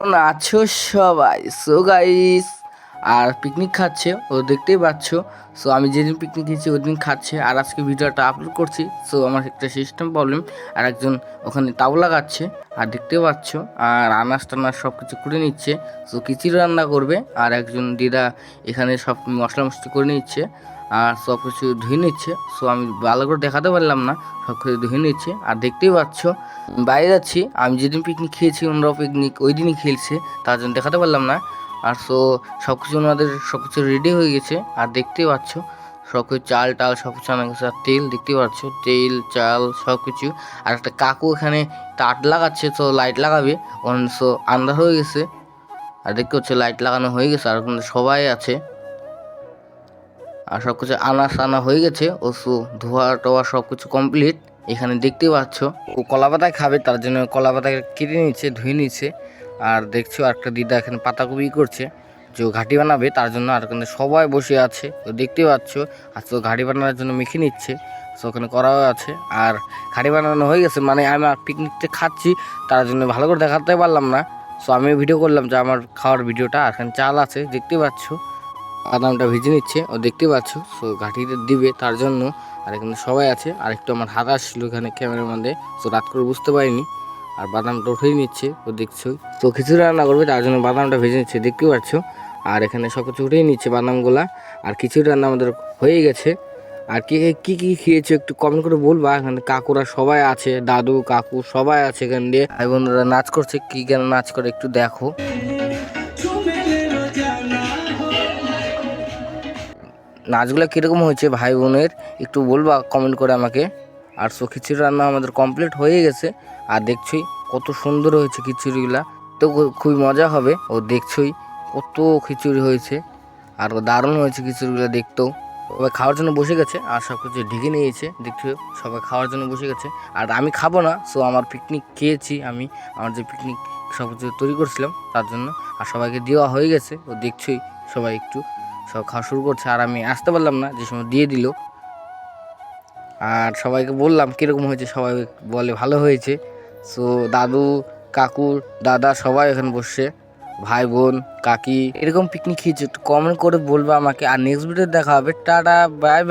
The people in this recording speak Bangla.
কেমন আছো সবাই? সো গাইস আর পিকনিক খাচ্ছে, ও দেখতেই পাচ্ছ। সো আমি যেদিন পিকনিক খেয়েছি ওই দিন খাচ্ছে। আর আজকে ভিডিওটা আপলোড করছি সো আমার একটা সিস্টেম প্রবলেম আর একজন ওখানে তাও লাগাচ্ছে, আর দেখতে পাচ্ছ, আর আনাজ টানাজ সব কিছু করে নিচ্ছে। সো খিচুড়ি রান্না করবে, আর একজন দিদা এখানে সব মশলা মশলি করে নিচ্ছে, আর সব কিছু ধুয়ে নিচ্ছে। সো আমি ভালো করে দেখাতে পারলাম না সব কিছু ধুয়ে নিচ্ছে, আর দেখতেই পাচ্ছ, বাইরে যাচ্ছি আমি যেদিন পিকনিক খেয়েছি, ওনারাও পিকনিক ওই দিনই খেলছে, তার জন্য দেখাতে পারলাম না। আর সো সব কিছু ওনাদের সব কিছু রেডি হয়ে গেছে। আর দেখতেই পাচ্ছ সব কিছু চাল টাল সব কিছু আনা গেছে আর তেল দেখতেই পাচ্ছ, তেল, চাল সব কিছু আর একটা কাকু এখানে তাট লাগাচ্ছে তো লাইট লাগাবে। সো আন্ধার হয়ে গেছে। আর দেখতে হচ্ছে লাইট লাগানো হয়ে গেছে, আর ওখানে সবাই আছে। আর সব কিছু আনা সানা হয়ে গেছে, ও সু ধোয়া টোয়া সব কিছু কমপ্লিট এখানে দেখতে পাচ্ছ, ও কলা পাতায় খাবে, তার জন্য কলা পাতা কেটে নিচ্ছে ধুয়ে নিচ্ছে আর দেখছ একটা দিদা এখানে পাতাকপি করছে। যে ঘাটি বানাবে, তার জন্য আর ওখানে সবাই বসে আছে। তো দেখতে পাচ্ছ, আর তো ঘাটি বানানোর জন্য মেখে নিচ্ছে। তো ওখানে করাও আছে। আর ঘাটি বানানো হয়ে গেছে মানে আমি পিকনিকতে খাচ্ছি, তার জন্য ভালো করে দেখাতে পারলাম না। সো আমি ভিডিও করলাম যে আমার খাওয়ার ভিডিওটা আর এখানে চাল আছে, দেখতে পাচ্ছ। বাদামটা ভেজে নিচ্ছে, ও দেখতে পাচ্ছ। সো ঘাটিতে দিবে তার জন্য, আর এখানে সবাই আছে। আর একটু আমার হাত আসছিল এখানে ক্যামেরার মধ্যে সো রাত করে বুঝতে পারিনি। আর বাদামটা উঠেই নিচ্ছে, ও দেখছ। তো খিচুড়ি রান্না করবে, তার জন্য বাদামটা ভেজে নিচ্ছে দেখতে পাচ্ছ। আর এখানে সব কিছু উঠেই নিচ্ছে বাদামগুলা। আর খিচুড়ি রান্না আমাদের হয়ে গেছে। আর কি কি কি খেয়েছো একটু কমেন্ট করে বলবা। এখানে কাকুরা সবাই আছে, দাদু, কাকু সবাই আছে এখান দিয়ে। ভাই বোনরা নাচ করছে, কি কেন নাচ করে একটু দেখো। নাচগুলো কীরকম হয়েছে ভাই বোনের, একটু বলবা কমেন্ট করে আমাকে। সো খিচুড়ি রান্না আমাদের কমপ্লিট হয়ে গেছে। আর দেখছই কত সুন্দর হয়েছে খিচুড়িগুলা। তো খুবই মজা হবে। ও দেখছই কত খিচুড়ি হয়েছে। আর দারুণ হয়েছে খিচুড়িগুলো দেখতেও। সবাই খাওয়ার জন্য বসে গেছে আর সব কিছু ঢেকে নিয়েছে। দেখছ সবাই খাওয়ার জন্য বসে গেছে। আর আমি খাব না, সো আমার পিকনিক খেয়েছি আমি। আমার যে পিকনিক সব কিছু তৈরি করছিলাম তার জন্য। আর সবাইকে দেওয়া হয়ে গেছে। ও দেখছই সবাই একটু সব খাওয়া শুরু করছে। আর আমি আসতে পারলাম না, যে সময় দিয়ে দিল। আর সবাইকে বললাম কীরকম হয়েছে, সবাই বলে ভালো হয়েছে। সো দাদু, কাকু, দাদা সবাই এখানে বসছে, ভাই, বোন, কাকি, এরকম পিকনিক খেয়েছে একটু কমেন্ট করে বলবে আমাকে। আর নেক্সট ভিডিও দেখা হবে। Tata bye bye